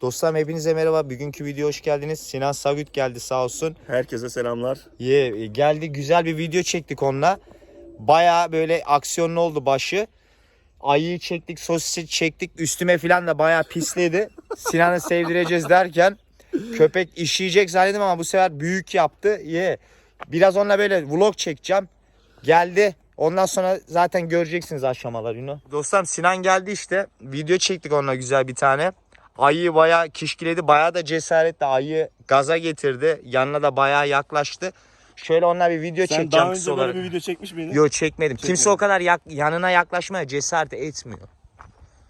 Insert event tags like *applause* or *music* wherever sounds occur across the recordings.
Dostlarım hepinize merhaba. Bugünkü video hoş geldiniz. Sinan Sagüt geldi sağ olsun. Herkese selamlar. Ye, geldi güzel bir video çektik onunla. Baya böyle aksiyonlu oldu başı. Ayıyı çektik, sosisi çektik. Üstüme falan da baya pisledi. *laughs* Sinan'ı sevdireceğiz derken köpek işeyecek zannettim ama bu sefer büyük yaptı. Ye. Biraz onunla böyle vlog çekeceğim. Geldi. Ondan sonra zaten göreceksiniz aşamalar Yuno. Dostlarım Sinan geldi işte. Video çektik onunla güzel bir tane. Ayıyı bayağı kişkiledi. Bayağı da cesaretle ayıyı gaza getirdi. Yanına da bayağı yaklaştı. Şöyle onunla bir video Sen çekeceğim daha kısa önce olarak. böyle bir video çekmiş miydin? Yok çekmedim. Kimse o kadar yak- yanına yaklaşmaya cesaret etmiyor.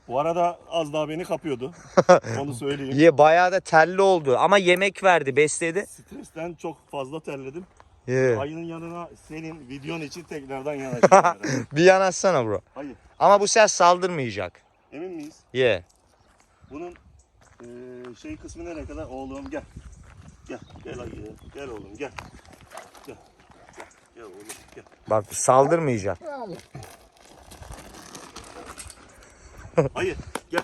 Bu arada az daha beni kapıyordu. *laughs* Onu söyleyeyim. Ye bayağı da telli oldu ama yemek verdi, besledi. Stresten çok fazla terledim. Ye. Ayının yanına senin videon için tekrardan *laughs* yanaşıyorum. Bir yanaşsana bro. Hayır. Ama bu sefer saldırmayacak. Emin miyiz? Ye. Bunun eee, şey kısmı nereye kadar? Oğlum gel. Gel. Gel ayı. Gel oğlum gel. Gel. Gel, gel oğlum gel. Bak saldırmayacak. *laughs* Hayır. Gel.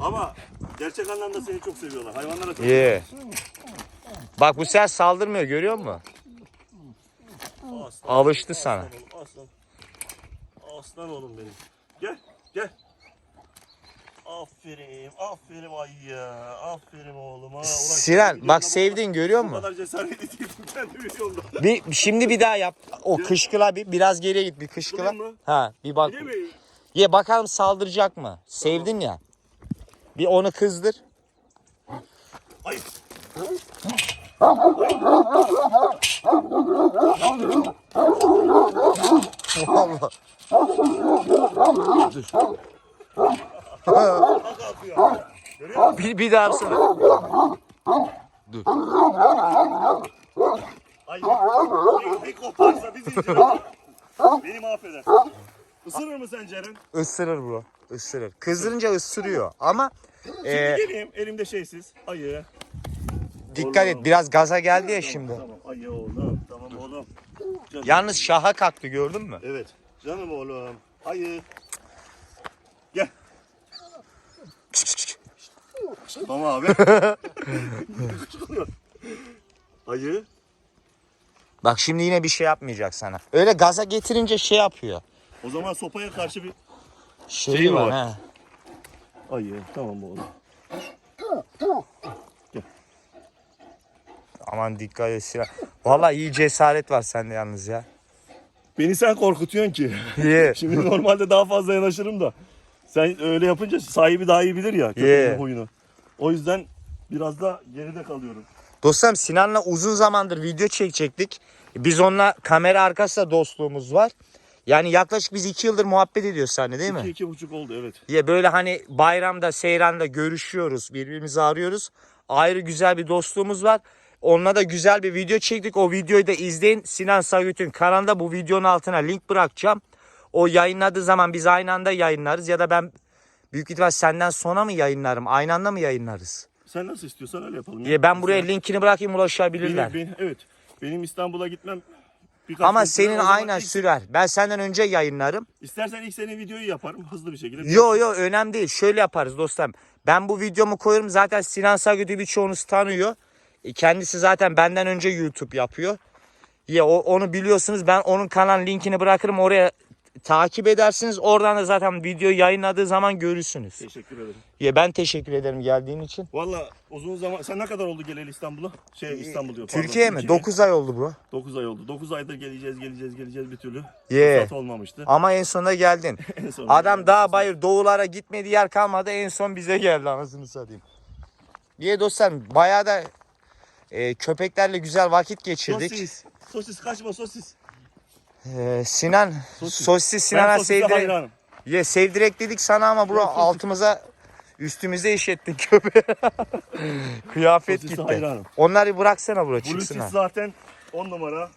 Ama gerçek anlamda seni çok seviyorlar. Hayvanlara çok Ye. Bak bu sefer saldırmıyor görüyor musun? Aslan, Alıştı sana. Aslan oğlum, aslan. Aslan oğlum benim. Aferin, aferin ay ya. Aferin oğlum ha. Ulan kendi bak sevdin görüyor Bu musun? kadar cesaretli değildim kendi videomda. Bir şimdi bir daha yap. O kışkıla bir biraz geriye git bir kışkıla. Bulayım mı? Ha bir bak. Değil mi? Ye bakalım saldıracak mı? Sevdin ya. Bir onu kızdır. Ay. *laughs* Allah. *laughs* Görüyor musun? Bir, bir daha yapsana. Koparsa bizi incir. Beni mahveder. Isırır mı sen Ceren? Isırır bro. Isırır. Kızdırınca ısırıyor ama e, geleyim elimde şeysiz. Ayı. dikkat et biraz gaza geldi ya şimdi. Tamam ayı oğlum. Tamam oğlum. Canım. Yalnız şaha kalktı gördün mü? Evet. Canım oğlum. Ayı. Tamam abi. *laughs* Ayı. Bak şimdi yine bir şey yapmayacak sana. Öyle gaza getirince şey yapıyor. O zaman sopaya karşı bir Şeyi Şeyi var var. ha. ayı. Tamam oğlum. Aman dikkat et Sinan. Valla iyi cesaret var sende yalnız ya. Beni sen korkutuyorsun ki. Ye. *laughs* Şimdi normalde daha fazla yanaşırım da. Sen öyle yapınca sahibi daha iyi bilir ya köpeğin Yeah. huyunu. O yüzden biraz da geride kalıyorum. Dostlarım Sinan'la uzun zamandır video çekecektik. Biz onunla kamera arkasında dostluğumuz var. Yani yaklaşık biz iki yıldır muhabbet ediyoruz seninle değil İki, mi? iki buçuk oldu evet. Diye böyle hani bayramda, seyranda görüşüyoruz, birbirimizi arıyoruz. Ayrı güzel bir dostluğumuz var. Onunla da güzel bir video çektik. O videoyu da izleyin. Sinan Sagüt'ün kanalında bu videonun altına link bırakacağım. O yayınladığı zaman biz aynı anda yayınlarız ya da ben büyük ihtimal senden sonra mı yayınlarım? Aynı anda mı yayınlarız? Sen nasıl istiyorsan öyle yapalım. ya. Ben buraya linkini bırakayım ulaşabilirler. benim, benim- evet. Benim İstanbul'a gitmem birkaç Ama senin aynen ilk- sürer. Ben senden önce yayınlarım. İstersen ilk senin videoyu yaparım hızlı bir şekilde. Yo yo önemli değil. Şöyle yaparız dostlarım. Ben bu videomu koyarım. Zaten Sinan Sagüt'ü birçoğunuz tanıyor. E, Kendisi zaten benden önce YouTube yapıyor. Ya o, onu biliyorsunuz. Ben onun kanal linkini bırakırım. Oraya takip edersiniz. Oradan da zaten video yayınladığı zaman görürsünüz. Teşekkür ederim. Ya ben teşekkür ederim geldiğin için. Valla uzun zaman sen ne kadar oldu geleli İstanbul'a? Şey İstanbul diyor. pardon, Türkiye mi? 9 ay oldu bu. 9 ay oldu. 9 aydır geleceğiz geleceğiz geleceğiz bir türlü. Ye. Fırsat olmamıştı. Ama en sonunda geldin. *laughs* En sonunda Adam geldik. dağ bayır doğulara gitmediği yer kalmadı. En son bize geldi anasını satayım. Diye dostlarım bayağı da e, köpeklerle güzel vakit geçirdik. Sosis. Sosis kaçma sosis. E, Sinan Sosis. sosis Sinan'a sevdirek, ye, sevdirek dedik sana ama bro altımıza üstümüze işettin köpeği. *laughs* Kıyafet Sosise gitti. hayranım. Onları bıraksana bro Blue çıksınlar. cheese zaten 10 numara.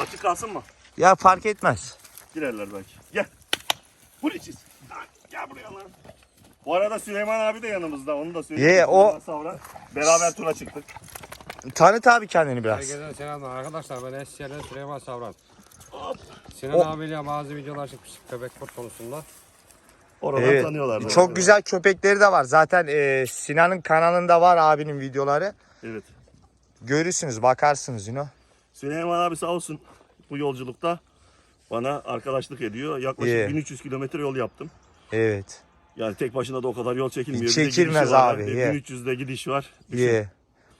Açık kalsın mı? Ya fark etmez. Girerler belki. Gel. Blue. Ha, Gel buraya lan. Bu arada Süleyman abi de yanımızda. Onu da söyleyeyim. Ye, o- Süleyman Savran. Beraber tura çıktık. Tanıt abi kendini biraz. Herkese selamlar arkadaşlar ben Eskişehir'den Süleyman Savran. Sinan O- abiyle bazı videolar çekmiştik köpek kurt konusunda. Oradan Evet. tanıyorlar. Çok zaten. güzel köpekleri de var. Zaten e, Sinan'ın kanalında var abinin videoları. Evet. Görürsünüz, bakarsınız you know. Süleyman abi sağ olsun bu yolculukta bana arkadaşlık ediyor. Yaklaşık İyi. 1300 kilometre yol yaptım. Evet. Yani tek başına da o kadar yol çekilmiyor. Bir de Çekilmez var. abi, ye. 1300'de gidiş var. Düşün. İyi.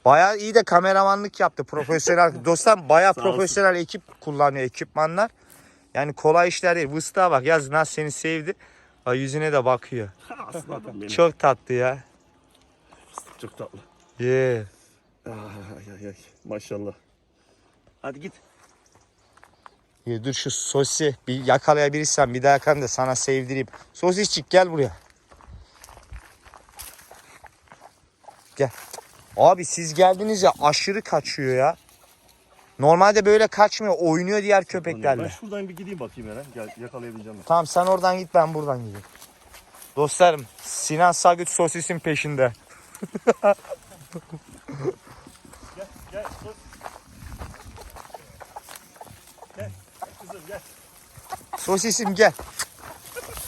Bayağı iyi de kameramanlık yaptı. Profesyonel. *laughs* Dostlar bayağı Sağ olsun. profesyonel ekip kullanıyor ekipmanlar. Yani kolay işler değil. Vıstığa bak yaz Naz seni sevdi. Ay yüzüne de bakıyor. *laughs* Aslı adam benim. Çok, tatlı ya. çok tatlı. Yeah. Ay, ay, ay. Maşallah. Hadi git. Ya dur şu sosi bir yakalayabilirsen bir daha yakalayayım da sana sevdireyim. Sosisçik gel buraya. Gel. Abi siz geldiniz ya aşırı kaçıyor ya. Normalde böyle kaçmıyor. Oynuyor diğer Ben köpeklerle. şuradan bir gideyim bakayım Eren. Gel yakalayabileceğim mi? Tamam sen oradan git ben buradan gideyim. Dostlarım Sinan Sagüt sosisin peşinde. *laughs* Gel dur. Gel kızım gel. Sosisim gel.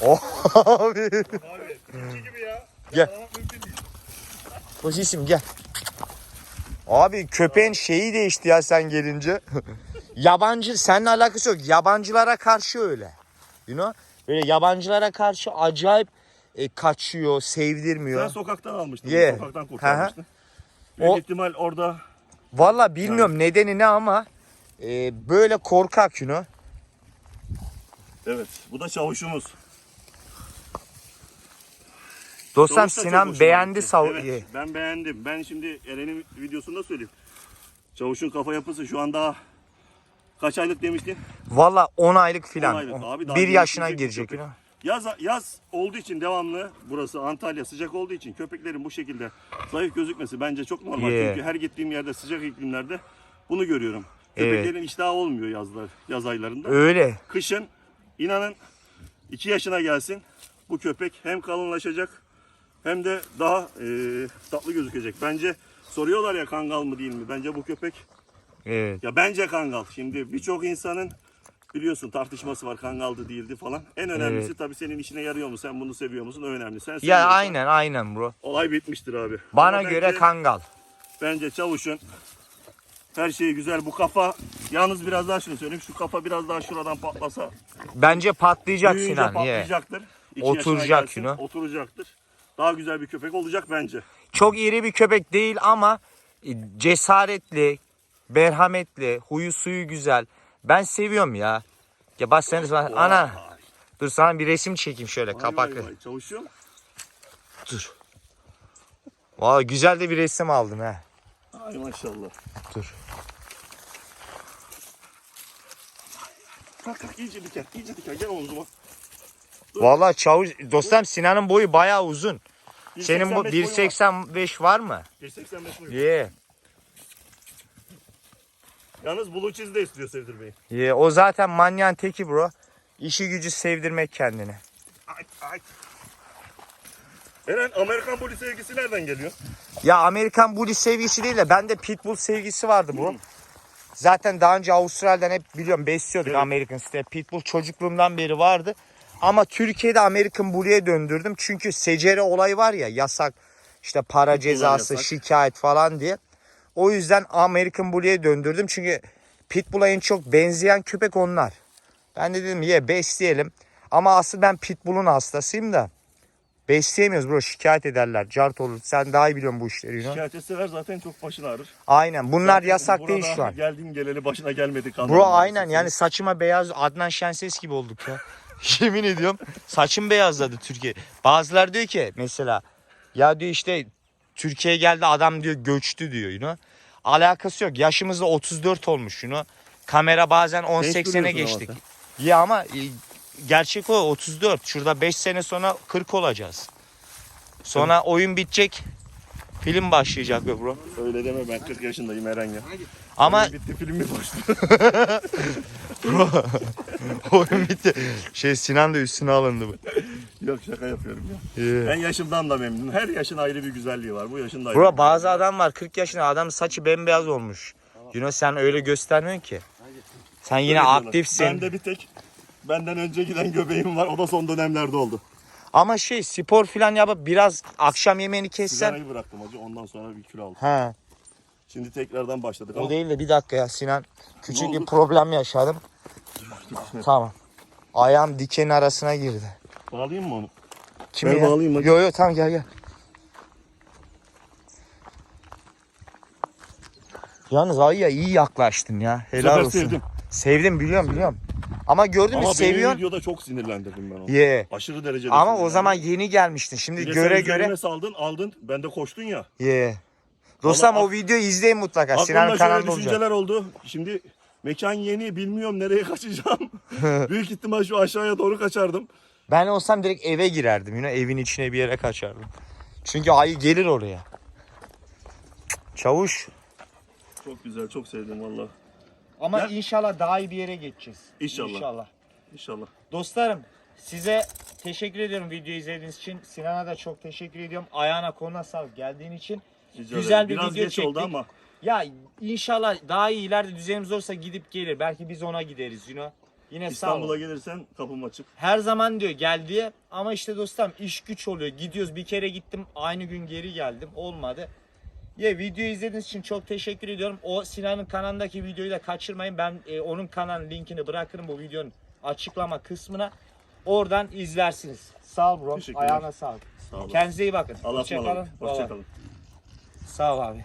Oh *laughs* abi. Abi gibi ya. Gel. Sosisim gel. Abi köpeğin şeyi değişti ya sen gelince. *laughs* Yabancı seninle alakası yok. Yabancılara karşı öyle. You know? Böyle yabancılara karşı acayip e, kaçıyor, Sen sevdirmiyor. sokaktan almıştın. Yeah. Sokaktan kurtarmıştın. O- Büyük ihtimal orada Valla bilmiyorum nedeni ne ama e, böyle korkak you know. evet bu da çavuşumuz. Dostum Çavuş da çok Sinan hoşuma beğendi gitti. Evet, ben beğendim. Ben şimdi Eren'in videosunda söyleyeyim. Çavuşun kafa yapısı şu anda kaç aylık demiştin? Valla 10 aylık filan. On aylık. Abi daha bir yaşına gelişecek bir girecek. köpek. Yaz, yaz olduğu için devamlı burası Antalya sıcak olduğu için köpeklerin bu şekilde zayıf gözükmesi bence çok normal. Yeah. Çünkü her gittiğim yerde sıcak iklimlerde bunu görüyorum. Evet. Köpeklerin iştahı olmuyor yazlar, yaz aylarında. Öyle. Kışın inanın 2 yaşına gelsin bu köpek hem kalınlaşacak hem de daha e, tatlı gözükecek. Bence soruyorlar ya kangal mı değil mi? Bence bu köpek Evet. ya bence kangal. Şimdi birçok insanın biliyorsun tartışması var kangaldı değildi falan. En önemlisi Evet. tabii senin işine yarıyor mu? Sen bunu seviyor musun? O önemli. Sen Ya aynen aynen bro. Olay bitmiştir abi. Bana Ama göre bence- kangal. Bence çavuşun her şeyi güzel. Bu kafa yalnız biraz daha şunu söyleyeyim. Şu kafa biraz daha şuradan patlasa Bence patlayacak Sinan. Yeah. patlayacaktır. İki Oturacak yine. Oturacaktır. Daha güzel bir köpek olacak bence. Çok iri bir köpek değil ama e, cesaretli, merhametli, huyu suyu güzel. Ben seviyorum ya. Ya bak sen ana Vay, dur sana bir resim çekeyim şöyle vay, kapaklı. vay, vay. Dur. Valla güzel de bir resim aldım he. Ay maşallah. Dur. Kalk kalk iyice diker. iyice diker. Gel omzuma. Valla çavuş dostum Sinan'ın boyu bayağı uzun. Senin bu 1.85 boyu var. 1.85 var mı? 1.85 boyu. Yeah. Yalnız cheese de istiyor Sevdir Bey. Yeah. O zaten manyan teki bro. İşi gücü sevdirmek kendine. Ay ay. Eren Amerikan Bully sevgisi nereden geliyor? Ya Amerikan Bully sevgisi değil de bende Pitbull sevgisi vardı bu. Zaten daha önce Avustralya'dan hep biliyorum besliyorduk Evet. American işte Pitbull çocukluğumdan beri vardı. Ama Türkiye'de American Bully'e döndürdüm. Çünkü secere olayı var ya yasak işte para Pitbull'lar cezası, yasak. şikayet falan diye. O yüzden American Bully'e döndürdüm. Çünkü Pitbull'a en çok benzeyen köpek onlar. Ben de dedim ye besleyelim. Ama asıl ben Pitbull'un hastasıyım da. Besleyemiyoruz bro şikayet ederler. Cart olur. Sen daha iyi biliyorsun bu işleri. Şikayet etseler zaten çok başın ağrır. Aynen. Bunlar Zaten yasak değil şu an. Geldiğin geleli başına gelmedi. Bro aynen yani saçıma beyaz Adnan Şenses gibi olduk ya. *laughs* Yemin ediyorum saçım beyazladı Türkiye. Bazılar diyor ki mesela ya diyor işte Türkiye'ye geldi adam diyor göçtü diyor you know. Alakası yok. Yaşımız da 34 olmuş you know. Kamera bazen 18 sene duruyorsun ama geçtik. Ya ama e, gerçek o 34. Şurada 5 sene sonra 40 olacağız. Sonra oyun bitecek. Film başlayacak be bro. Öyle deme ben 40 yaşındayım Eren ya. Ama Oyun bitti film mi başlıyor? *laughs* *laughs* oyun bitti. Şey Sinan da üstüne alındı bu. Yok şaka yapıyorum ya. Yeah. Ben yaşımdan da memnunum. Her yaşın ayrı bir güzelliği var. Bu yaşın da ayrı. Bro bazı adam var 40 yaşında adam saçı bembeyaz olmuş. Know sen öyle göstermiyorsun ki. Sen yine Öyle diyorlar. aktifsin. Bende bir tek benden önce giden göbeğim var. O da son dönemlerde oldu. Ama şey spor falan yapıp biraz akşam yemeğini kessen. Sigarayı bıraktım hacı. Ondan sonra bir kilo aldım. He. Şimdi tekrardan başladık ama O değil de bir dakika ya Sinan. Küçük bir oldu? problem yaşadım. tamam. Ayağım dikenin arasına girdi. bağlayayım mı onu? Kim Ben ya? bağlayayım hadi. Yo yo tamam gel gel. Yalnız ayıya iyi yaklaştın ya. Bu Helal sefer olsun. sevdim. Sevdim biliyorum biliyorum. Ama gördün mü Ama seviyorsun. videoda çok sinirlendirdim ben onu. Ye. Aşırı derecede Ama o sinirlendim. zaman yeni gelmiştin. Şimdi Bir de göre sen göre. üzerime saldın aldın. Ben de koştun ya. Ye. Dostlarım Vallahi o videoyu izleyin mutlaka. Aklımda şöyle kanalında olacak. düşünceler oldu. Şimdi mekan yeni bilmiyorum nereye *laughs* kaçacağım. *laughs* Büyük ihtimal şu aşağıya doğru kaçardım. Ben olsam direkt eve girerdim. Yine evin içine bir yere kaçardım. Çünkü ayı gelir oraya. Çavuş. Çok güzel çok sevdim valla. Ama Ya- inşallah daha iyi bir yere geçeceğiz. İnşallah. İnşallah. İnşallah. Dostlarım size teşekkür ediyorum videoyu izlediğiniz için. Sinan'a da çok teşekkür ediyorum. Ayağına koluna sağlık geldiğin için. Rica Güzel ederim. bir Biraz video geç oldu çektik. ama Ya inşallah daha iyi ileride düzenimiz olursa gidip gelir. Belki biz ona gideriz you know. Yine sağ İstanbul'a gelirsen kapım açık. Her zaman diyor gel diye. Ama işte dostum iş güç oluyor. Gidiyoruz bir kere gittim aynı gün geri geldim. Olmadı. Ya video izlediğiniz için çok teşekkür ediyorum. O Sinan'ın kanalındaki videoyu da kaçırmayın. Ben e, onun kanal linkini bırakırım bu videonun açıklama kısmına. Oradan izlersiniz. Sağ ol bro. Teşekkürler. Ayağına sağlık. Sağ olun. Kendinize iyi bakın. Allah'a Hoşçakalın. ısmarladık. Hoşçakalın. Sağ ol abi.